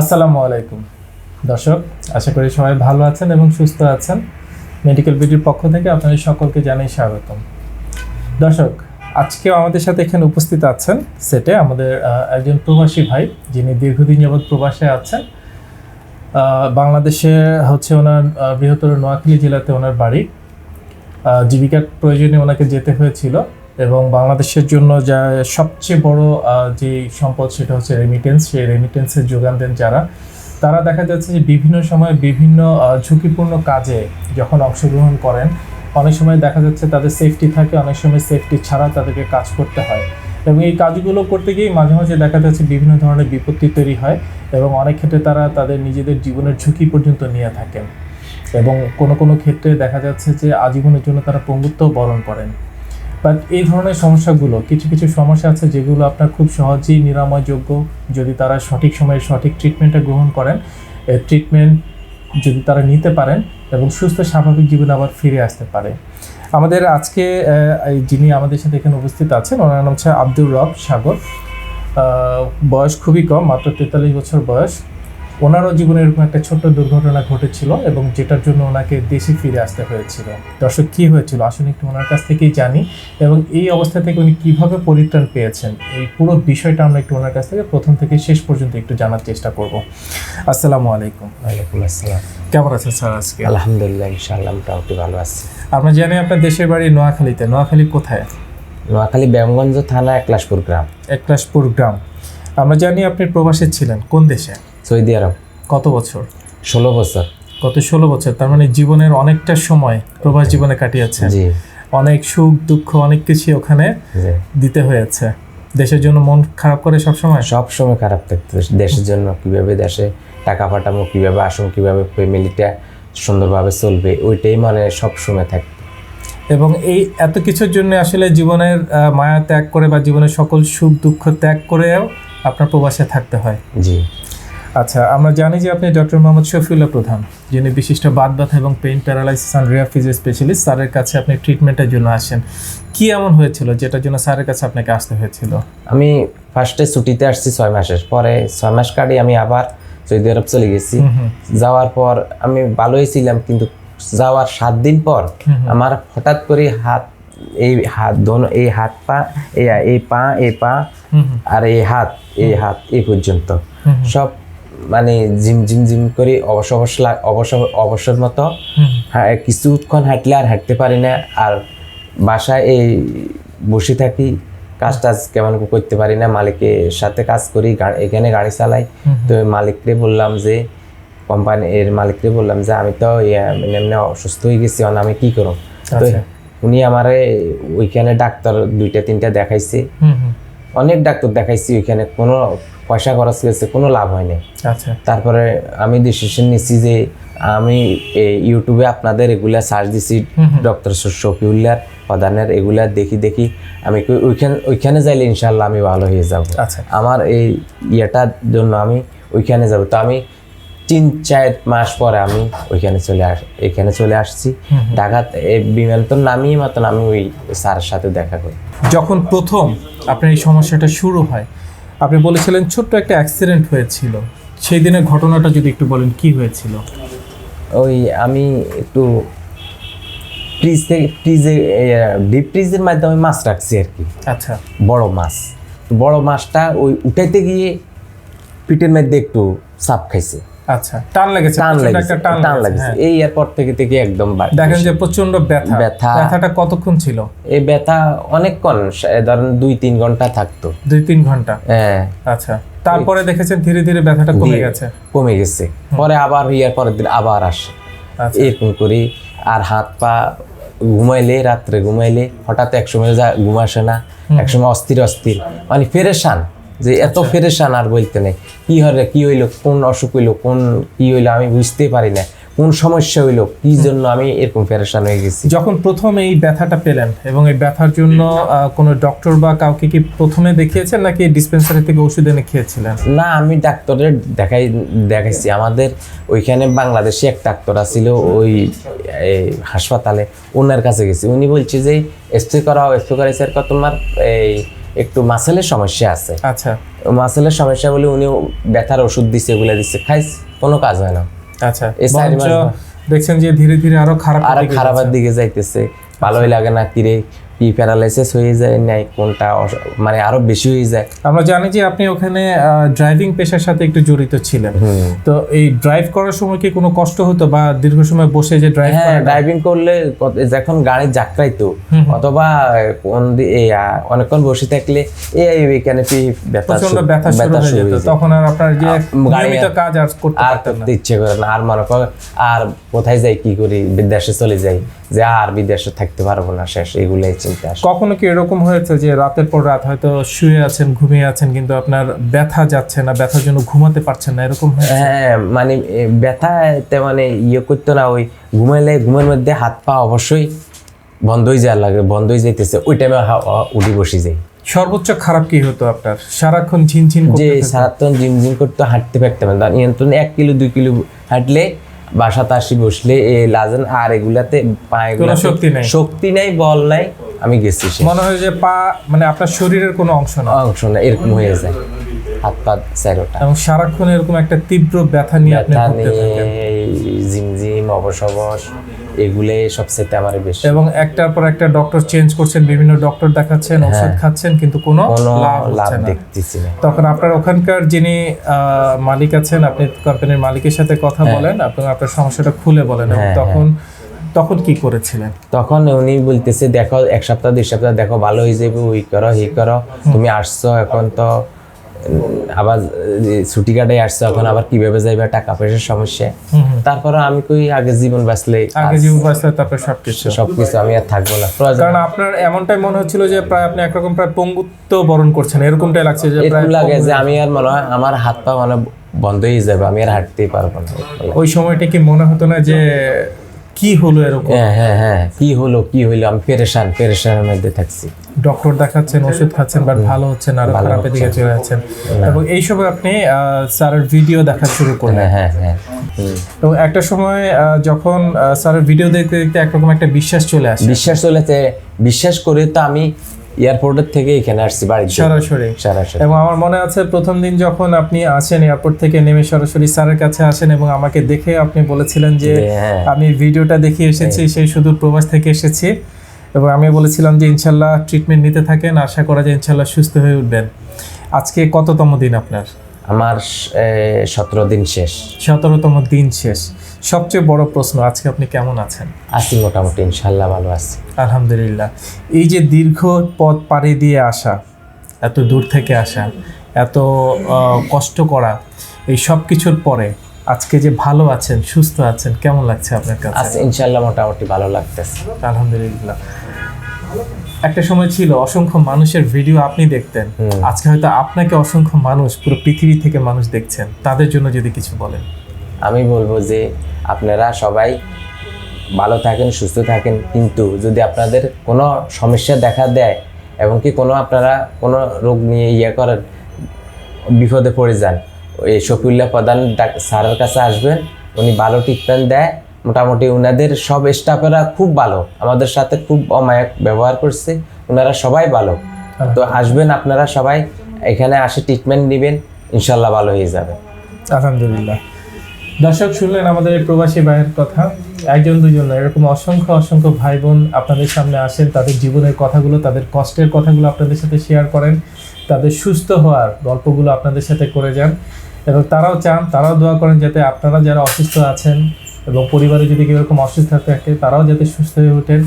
আসসালামু আলাইকুম। দর্শক, আশা করি সবাই ভালো আছেন এবং সুস্থ আছেন। মেডিকেল বিডির পক্ষ থেকে আপনাদের সকলকে জানাই স্বাগতম। দর্শক, আজকেও আমাদের সাথে এখানে উপস্থিত আছেন সেটে আমাদের একজন প্রবাসী ভাই, যিনি দীর্ঘদিন যাবৎ প্রবাসে আছেন। বাংলাদেশে হচ্ছে ওনার বৃহত্তর নোয়াখালী জেলাতে ওনার বাড়ি। জীবিকার প্রয়োজনে ওনাকে যেতে হয়েছিল। এবং বাংলাদেশের জন্য যা সবচেয়ে বড় যে সম্পদ সেটা হচ্ছে রেমিটেন্স সেই রেমিটেন্সের যোগান দেন যারা, তারা দেখা যাচ্ছে যে বিভিন্ন সময় বিভিন্ন ঝুঁকিপূর্ণ কাজে যখন অংশগ্রহণ করেন, অনেক সময় দেখা যাচ্ছে তাদের সেফটি থাকে, অনেক সময় সেফটি ছাড়া তাদেরকে কাজ করতে হয়। এবং এই কাজগুলো করতে গিয়ে মাঝে মাঝে দেখা যাচ্ছে বিভিন্ন ধরনের বিপত্তি তৈরি হয় এবং অনেক ক্ষেত্রে তারা তাদের নিজেদের জীবনের ঝুঁকি পর্যন্ত নিয়ে থাকেন। এবং কোনো কোনো ক্ষেত্রে দেখা যাচ্ছে যে আজীবনের জন্য তারা পঙ্গুত্ব বরণ করেন। বাট এই ধরনের সমস্যাগুলো, কিছু কিছু সমস্যা আছে যেগুলো আপনার খুব সহজেই নিরাময়যোগ্য যদি তারা সঠিক সময়ে সঠিক ট্রিটমেন্টটা গ্রহণ করেন। ট্রিটমেন্ট যদি তারা নিতে পারেন এবং সুস্থ স্বাভাবিক জীবনে আবার ফিরে আসতে পারে। আমাদের আজকে যিনি আমাদের সাথে এখানে উপস্থিত আছেন, ওনার নাম হচ্ছে আব্দুর রব সাগর। বয়স খুবই কম, মাত্র তেতাল্লিশ বছর বয়স। ওনারও জীবনে এরকম একটা ছোট্ট দুর্ঘটনা ঘটেছিল এবং যেটার জন্য ওনাকে দেশে ফিরে আসতে হয়েছিল। দর্শক কি হয়েছিল? আসলে একটু ওনার কাছ থেকেই জানি এবং এই অবস্থা থেকে উনি কীভাবে পরিত্রাণ পেয়েছেন এই পুরো বিষয়টা আমরা একটু ওনার কাছ থেকে প্রথম থেকে শেষ পর্যন্ত একটু জানার চেষ্টা করব। আসসালামু আলাইকুম। ওয়ালাইকুম আসসালাম। কেমন আছেন স্যার আজকে? আলহামদুলিল্লাহ ইনশাআল্লাহ মোটামুটি ভালো আছি। আমরা জানি আপনার দেশের বাড়ি নোয়াখালীতে। নোয়াখালী কোথায়? নোয়াখালী ব্যায়ামগঞ্জ থানা একলাশপুর গ্রাম। একলাশপুর গ্রাম। আমরা জানি আপনি প্রবাসে ছিলেন। কোন দেশে? সৌদি আরব কত বছর? ষোলো বছর। গত ষোলো বছর তার মানে জীবনের অনেকটা সময় প্রবাস জীবনে কাটিয়েছেন জি। অনেক সুখ দুঃখ অনেক কিছু ওখানে দিতে হয়েছে। দেশের জন্য মন খারাপ করে সব সময় সব সময় খারাপ থাকতো দেশের জন্য কীভাবে দেশে টাকা পাঠাবো কীভাবে আসুন কীভাবে ফ্যামিলিটা সুন্দরভাবে চলবে ওইটাই মানে সব সময় থাকতো। এবং এই এত কিছুর জন্য আসলে জীবনের মায়া ত্যাগ করে বা জীবনের সকল সুখ দুঃখ ত্যাগ করেও আপনার প্রবাসে থাকতে হয়। জি। আচ্ছা আমরা জানি যে আপনি ডক্টর মোহাম্মদ শফিউল্লাহ প্রধান যিনি বিশিষ্ট বাদ ব্যথা এবং পেইন প্যারালাইসিস অ্যান্ড রিয়া ফিজিও স্পেশালিস্ট স্যারের কাছে আপনি ট্রিটমেন্টের জন্য আসেন। কি এমন হয়েছিল যেটার জন্য স্যারের কাছে আপনাকে আসতে হয়েছিল? আমি ফার্স্টে ছুটিতে আসছি ছয় মাসের পরে ছয় মাস কাটি আমি আবার সৌদি আরব চলে গেছি। যাওয়ার পর আমি ভালোই ছিলাম কিন্তু যাওয়ার সাত দিন পর আমার হঠাৎ করে হাত এই হাত দোনো এই হাত পা এই পা এই পা আর এই হাত এই হাত এই পর্যন্ত। সব মানে জিম জিম জিম করে অবশ্য লাগ- অবশ্য অবসর মতো। হ্যাঁ কিছুক্ষণ হাঁটলে আর হাঁটতে পারি না আর বাসায় এই বসে থাকি কাজ টাজ কেমন করতে পারি না মালিকের সাথে কাজ করি এখানে গাড়ি চালাই। তো মালিককে বললাম যে কোম্পানি এর মালিককে বললাম যে আমি তো মানে এমনি অসুস্থ হয়ে গেছি আমি কি করব? তো আচ্ছা। উনি আমারে ওইখানে ডাক্তার দুইটা তিনটা দেখাইছে। অনেক ডাক্তার দেখাইছি ওইখানে কোনো পয়সা খরচ করেছে কোনো লাভ হয়নি। আচ্ছা। তারপরে আমি ডিসিশন নিচ্ছি যে আমি ইউটিউবে আপনাদের এগুলা সার্চ দিছি ডক্টর শফিউল্লার প্রধানের এগুলা দেখি দেখি আমি ওইখানে ওইখানে যাইলে ইনশাল্লাহ আমি ভালো হয়ে যাব। আচ্ছা। আমার এই ইয়েটার জন্য আমি ওইখানে যাব। তো আমি তিন চার মাস পরে আমি ওইখানে চলে আস এখানে চলে আসছি। ঢাকা বিমান তো নামিয়ে মতন আমি ওই স্যারের সাথে দেখা করি। যখন প্রথম আপনার এই সমস্যাটা শুরু হয় আপনি বলেছিলেন ছোট্ট একটা অ্যাক্সিডেন্ট হয়েছিল। সেই দিনের ঘটনাটা যদি একটু বলেন কি হয়েছিল? ওই আমি একটু ফ্রিজ থেকে ফ্রিজে ডিপ ফ্রিজের মাধ্যমে মাছ রাখছি আর কি। আচ্ছা। বড় মাছ। তো বড় মাছটা ওই উঠাইতে গিয়ে পিঠের মধ্যে একটু সাপ খাইছে। আচ্ছা টান লেগেছে টান লাগছে টান লাগছে হ্যাঁ। এই এরপর থেকে থেকে একদম। দেখেন যে প্রচণ্ড ব্যথা। ব্যথা। ব্যথাটা কতক্ষণ ছিল? এই ব্যথা অনেকক্ষণ ধরেন দুই তিন ঘণ্টা থাকতো। দুই তিন ঘণ্টা? হ্যাঁ। আচ্ছা তারপরে দেখেছেন ধীরে ধীরে ব্যথাটা কমে গেছে। কমে গেছে। পরে আবার ইয়ার পরের দিন আবার আসে। আচ্ছা। এরকম করি আর হাত পা ঘুমাইলে রাত্রে ঘুমাইলে হঠাৎ এক সময় যা ঘুম আসে না এক সময় অস্থির অস্থির মানে ফেরেশান যে এত ফেরেশান আর বলতে নেই। কি হলে কি হইল কোন অসুখ হইল কোন কি হইল আমি বুঝতে পারি না। কোন সমস্যা হইল কি জন্য আমি এরকম ফেরেশান হয়ে গেছি? যখন প্রথম এই ব্যথাটা পেলেন এবং এই ব্যথার জন্য কোনো ডক্টর বা কাউকে কি প্রথমে দেখিয়েছেন নাকি ডিসপেন্সারি থেকে ওষুধ এনে খেয়েছিলেন? না আমি ডাক্তারের দেখাই দেখাইছি। আমাদের ওইখানে বাংলাদেশে এক ডাক্তার আছিল ওই হাসপাতালে। ওনার কাছে গেছি। উনি বলছে যে স্প্রে করাও স্প্রে করাইছে আর তোমার এই একটু মাসেলের সমস্যা আছে। আচ্ছা। মাসেলের সমস্যা বলে উনি ব্যথার ওষুধ দিছে এগুলো দিচ্ছে খাইস কোনো কাজ হয় না। আচ্ছা। দেখছেন যে ধীরে ধীরে আরও খারাপ আরও খারাপের দিকে যাইতেছে। ভালোই লাগে না কিরে কি প্যারালাইসিস হয়ে যায় নাই কোনটা মানে আরও বেশি হয়ে যায়। আমরা জানি যে আপনি ওখানে ড্রাইভিং পেশার সাথে একটু জড়িত ছিলেন। তো এই ড্রাইভ করার সময় কি কোনো কষ্ট হতো বা দীর্ঘ সময় বসে যে ড্রাইভ হ্যাঁ ড্রাইভিং করলে যখন গাড়ি যাত্রাইতো অথবা কোন অনেকক্ষণ বসে থাকলে এই এখানে পি ব্যথা শুরু- ব্যথা শুরু হয়ে যেত। তখন আর আপনার যে নিয়মিত কাজ আর করতে আর পারতেন না। করতে ইচ্ছে করে না। আর মনে কর আর কোথায় যাই কি করি বিদেশে চলে যাই যে আর বিদেশে থাকতে পারব না শেষ এগুলাই চিন্তা আসে। কখনো কি এরকম হয়েছে যে রাতের পর রাত হয়তো শুয়ে আছেন ঘুমিয়ে আছেন কিন্তু আপনার ব্যথা যাচ্ছে না ব্যথার জন্য ঘুমাতে পারছেন না এরকম হ্যাঁ মানে এ, ব্যথা তে মানে ইয়ে করতো না ওই ঘুমাইলে ঘুমের মধ্যে হাত পা অবশ্যই বন্ধ হয়ে যাওয়ার লাগে বন্ধ হয়ে যাইতেছে ওই টাইমে উঠি বসে যাই। সর্বোচ্চ খারাপ কি হতো আপনার? সারাক্ষণ ঝিনঝিন যে সারাক্ষণ জিম করতে হাঁটতে পারতাম না নিয়ন্ত্রণ এক কিলো দুই কিলো হাঁটলে বাসাতে আসি বসলে এই লাজেন আর এগুলাতে শক্তি নাই। শক্তি নাই বল নাই আমি গেছি মনে হয় যে পা মানে আপনার শরীরের কোনো অংশ না। অংশ না এরকম হয়ে যায়। হাত পা স্যারোটা। এবং সারাক্ষণ এরকম একটা তীব্র ব্যথা নিয়ে আপনি ব্যথা অবশ নিয়ে এগুলো সবচেয়ে আমার বেশি। এবং একটার পর একটা ডক্টর চেঞ্জ করছেন বিভিন্ন ডক্টর দেখাচ্ছেন ওষুধ খাচ্ছেন কিন্তু কোনো হ্যাঁ। লাভ দেখতেছি না। তখন আপনার ওখানকার যিনি মালিক আছেন আপনি কোম্পানির মালিকের সাথে কথা হ্যাঁ। বলেন আপনি আপনার সমস্যাটা খুলে বলেন। এবং তখন তখন কি করেছিলেন? তখন উনি বলতেছে দেখো এক সপ্তাহ দুই সপ্তাহ দেখো ভালো হয়ে যাবে ওই করো ই করো তুমি আসছো এখন তো আবার ছুটি কাটাই আসছে এখন আবার কীভাবে যাইবে টাকা পয়সার সমস্যা। তারপরে আমি কই আগে জীবন বাঁচলে আগে জীবন বাঁচলে তারপরে সবকিছু। সবকিছু আমি আর থাকব না কারণ আপনার এমনটাই মনে হচ্ছিল যে প্রায় আপনি একরকম প্রায় পঙ্গুত্ব বরণ করছেন এরকমটাই লাগছে যে প্রায় এরকম লাগে যে আমি আর মনে হয় আমার হাত পা মানে বন্ধ হয়ে যাবে আমি আর হাঁটতেই পারব না। ওই সময়টা কি মনে হতো না যে কি হলো এরকম? হ্যাঁ হ্যাঁ হ্যাঁ। কি হলো কি আমি পেরেশান পেরেশানের মধ্যে থাকছি। ডক্টর দেখাচ্ছেন ওষুধ খাচ্ছেন বাট ভালো হচ্ছে না আরও খারাপের দিকে চলে যাচ্ছেন। এবং এই সময় আপনি স্যারের ভিডিও দেখা শুরু করলেন। হ্যাঁ হ্যাঁ। তো একটা সময় আহ, যখন স্যারের ভিডিও দেখতে দেখতে একরকম একটা বিশ্বাস চলে আসে। বিশ্বাস চলে আসে। বিশ্বাস করে তো আমি এয়ারপোর্টের থেকে এখানে আসছি বাড়ি সরাসরি। সরাসরি। এবং আমার মনে আছে প্রথম দিন যখন আপনি আসেন এয়ারপোর্ট থেকে নেমে সরাসরি স্যারের কাছে আসেন এবং আমাকে দেখে আপনি বলেছিলেন যে হ্যাঁ। আমি ভিডিওটা দেখে এসেছি সেই সুদূর প্রবাস থেকে এসেছি। এবং আমি বলেছিলাম যে ইনশাল্লাহ ট্রিটমেন্ট নিতে থাকেন। আশা করা যায় ইনশাল্লাহ সুস্থ হয়ে উঠবেন। আজকে কততম দিন আপনার? আমার সতেরো দিন শেষ। সতেরোতম দিন শেষ। সবচেয়ে বড় প্রশ্ন আজকে আপনি কেমন আছেন? আছি মোটামুটি ইনশাল্লাহ ভালো আছি। আলহামদুলিল্লাহ। এই যে দীর্ঘ পথ পাড়ি দিয়ে আসা এত দূর থেকে আসা এত কষ্ট করা এই সব কিছুর পরে আজকে যে ভালো আছেন সুস্থ আছেন কেমন লাগছে আপনার কাছে? ইনশাল্লাহ মোটামুটি ভালো লাগতেছে। আলহামদুলিল্লাহ। একটা সময় ছিল অসংখ্য মানুষের ভিডিও আপনি দেখতেন। আজকে হয়তো আপনাকে অসংখ্য মানুষ পুরো পৃথিবী থেকে মানুষ দেখছেন। তাদের জন্য যদি কিছু বলেন। আমি বলব যে আপনারা সবাই ভালো থাকেন সুস্থ থাকেন। কিন্তু যদি আপনাদের কোনো সমস্যা দেখা দেয় এবং কি কোনো আপনারা কোনো রোগ নিয়ে ইয়ে করেন বিপদে পড়ে যান এই শফিউল্লাহ প্রধান স্যারের কাছে আসবেন উনি ভালো ট্রিটমেন্ট দেয় মোটামুটি ওনাদের সব স্টাফেরা খুব ভালো। আমাদের সাথে খুব অমায়ক ব্যবহার করছে। ওনারা সবাই ভালো। তো আসবেন আপনারা সবাই এখানে আসে ট্রিটমেন্ট নেবেন ইনশাল্লাহ ভালো হয়ে যাবে। আলহামদুলিল্লাহ। দর্শক শুনলেন আমাদের এই প্রবাসী ভাইয়ের কথা। একজন দুজন না, এরকম অসংখ্য অসংখ্য ভাই বোন আপনাদের সামনে আসেন। তাদের জীবনের কথাগুলো তাদের কষ্টের কথাগুলো আপনাদের সাথে শেয়ার করেন। তাদের সুস্থ হওয়ার গল্পগুলো আপনাদের সাথে করে যান। এবং তারাও চান তারাও দোয়া করেন যাতে আপনারা যারা অসুস্থ আছেন এবং পরিবারে যদি কেউ এরকম অসুস্থ থাকে তারাও যাতে সুস্থ হয়ে ওঠেন।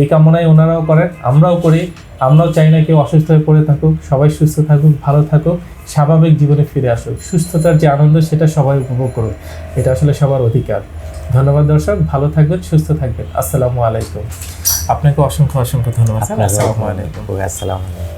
এই কামনাই ওনারাও করেন আমরাও করি। আমরাও চাই না কেউ অসুস্থ হয়ে পড়ে থাকুক সবাই সুস্থ থাকুক ভালো থাকুক স্বাভাবিক জীবনে ফিরে আসুক। সুস্থতার যে আনন্দ সেটা সবাই উপভোগ করুক। এটা আসলে সবার অধিকার। ধন্যবাদ দর্শক ভালো থাকবেন সুস্থ থাকবেন। আসসালামু আলাইকুম। আপনাকে অসংখ্য অসংখ্য ধন্যবাদ। আসসালামু আলাইকুম। আসসালামু আলাইকুম।